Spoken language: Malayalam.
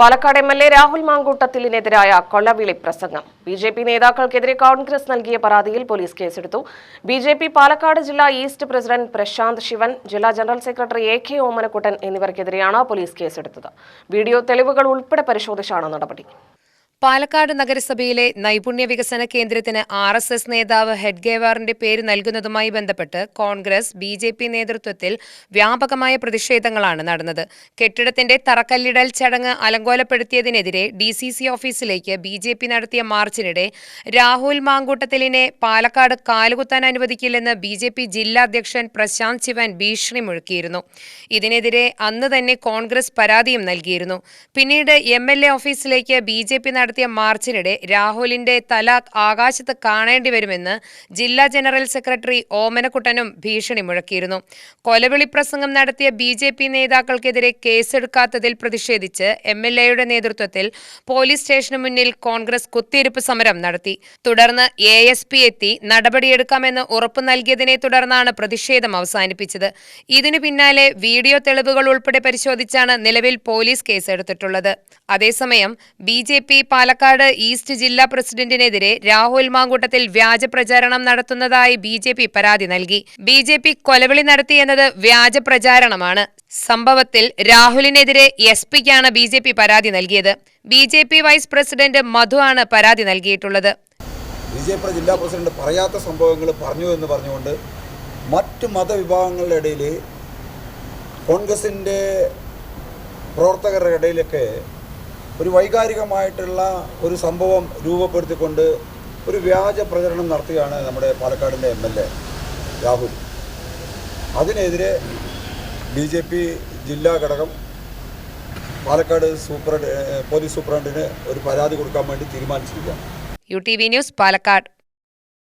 Palakkad M L A Rahul മാങ്കൂട്ടത്തിലിനെതിരായ കൊള്ളവിളി പ്രസംഗം. ബി ജെ പി നേതാക്കൾക്കെതിരെ കോൺഗ്രസ് നൽകിയ പരാതിയിൽ പോലീസ് കേസെടുത്തു. ബി ജെ പി പാലക്കാട് ജില്ലാ ഈസ്റ്റ് പ്രസിഡന്റ് പ്രശാന്ത് ശിവൻ ജില്ലാ general secretary A K Omanakuttan എന്നിവർക്കെതിരെയാണ് police കേസെടുത്തത്. വീഡിയോ തെളിവുകൾ ഉൾപ്പെടെ പരിശോധിച്ചാണ് നടപടി. പാലക്കാട് നഗരസഭയിലെ നൈപുണ്യ വികസന കേന്ദ്രത്തിന് ആർ എസ് എസ് നേതാവ് ഹെഡ്ഗേവാറിന്റെ പേര് നൽകുന്നതുമായി ബന്ധപ്പെട്ട് കോൺഗ്രസ് ബി ജെ പി നേതൃത്വത്തിൽ വ്യാപകമായ പ്രതിഷേധങ്ങളാണ് നടന്നത്. കെട്ടിടത്തിന്റെ തറക്കല്ലിടൽ ചടങ്ങ് അലങ്കോലപ്പെടുത്തിയതിനെതിരെ ഡി സി സി ഓഫീസിലേക്ക് ബി ജെ പി നടത്തിയ മാർച്ചിനിടെ രാഹുൽ മാങ്കൂട്ടത്തിലിനെ പാലക്കാട് കാലുകുത്താൻ അനുവദിക്കില്ലെന്ന് ബി ജെ പി ജില്ലാ അധ്യക്ഷൻ പ്രശാന്ത് ശിവൻ ഭീഷണി മുഴക്കിയിരുന്നു. ഇതിനെതിരെ അന്ന് തന്നെ കോൺഗ്രസ് പരാതിയും നൽകിയിരുന്നു. പിന്നീട് എം എൽ എ ഓഫീസിലേക്ക് ബി ജെ പി നടത്തിയ മാർച്ചിനിടെ രാഹുലിന്റെ തല ആകാശത്ത് കാണേണ്ടി വരുമെന്ന് ജില്ലാ ജനറൽ സെക്രട്ടറി ഓമനക്കുട്ടനും ഭീഷണി മുഴക്കിയിരുന്നു. കൊലവിളി പ്രസംഗം നടത്തിയ ബി ജെ പി നേതാക്കൾക്കെതിരെ കേസെടുക്കാത്തതിൽ പ്രതിഷേധിച്ച് എം എൽ എയുടെ നേതൃത്വത്തിൽ പോലീസ് സ്റ്റേഷന് മുന്നിൽ കോൺഗ്രസ് കുത്തിയിരിപ്പ് സമരം നടത്തി. തുടർന്ന് എ എസ് പി എത്തി നടപടിയെടുക്കാമെന്ന് ഉറപ്പു നൽകിയതിനെ തുടർന്നാണ് പ്രതിഷേധം അവസാനിപ്പിച്ചത്. ഇതിനു പിന്നാലെ വീഡിയോ തെളിവുകൾ ഉൾപ്പെടെ പരിശോധിച്ചാണ് നിലവിൽ പോലീസ് കേസെടുത്തിട്ടുള്ളത്. അതേസമയം B J P Palakkad east ജില്ലാ പ്രസിഡന്റിനെതിരെ രാഹുൽ മാങ്കൂട്ടത്തിൽ വ്യാജ പ്രചാരണം നടത്തുന്നതായി ബി ജെ പി പരാതി നൽകി. ബി ജെ പി കൊലവിളി നടത്തിയെന്നത് വ്യാജ പ്രചാരണമാണ്. സംഭവത്തിൽ രാഹുലിനെതിരെ എസ് പിക്കാണ് ബി ജെ പി പരാതി നൽകിയത്. B J P vice president Madhu ആണ് പരാതി നൽകിയിട്ടുള്ളത്. ബി ജെ പി ജില്ലാ പ്രസിഡന്റ് പറയാത്ത സംഭവങ്ങൾ പറഞ്ഞു എന്ന് പറഞ്ഞുകൊണ്ട് മറ്റ് മതവിഭാഗങ്ങളുടെ ഇടയിൽ കോൺഗ്രസിന്റെ പ്രവർത്തകരുടെ ഇടയിലൊക്കെ ഒരു വൈകാരികമായിട്ടുള്ള ഒരു സംഭവം രൂപപ്പെടുത്തിക്കൊണ്ട് ഒരു വ്യാജ പ്രചരണം നടത്തുകയാണ് നമ്മുടെ പാലക്കാടിന്റെ എം എൽ എ രാഹുൽ. അതിനെതിരെ ബി ജെ പി ജില്ലാ ഘടകം പാലക്കാട് സൂപ്രണ്ട് പോലീസ് സൂപ്രണ്ടിന് ഒരു പരാതി കൊടുക്കാൻ വേണ്ടി തീരുമാനിച്ചിരിക്കുകയാണ്. U T V news Palakkad.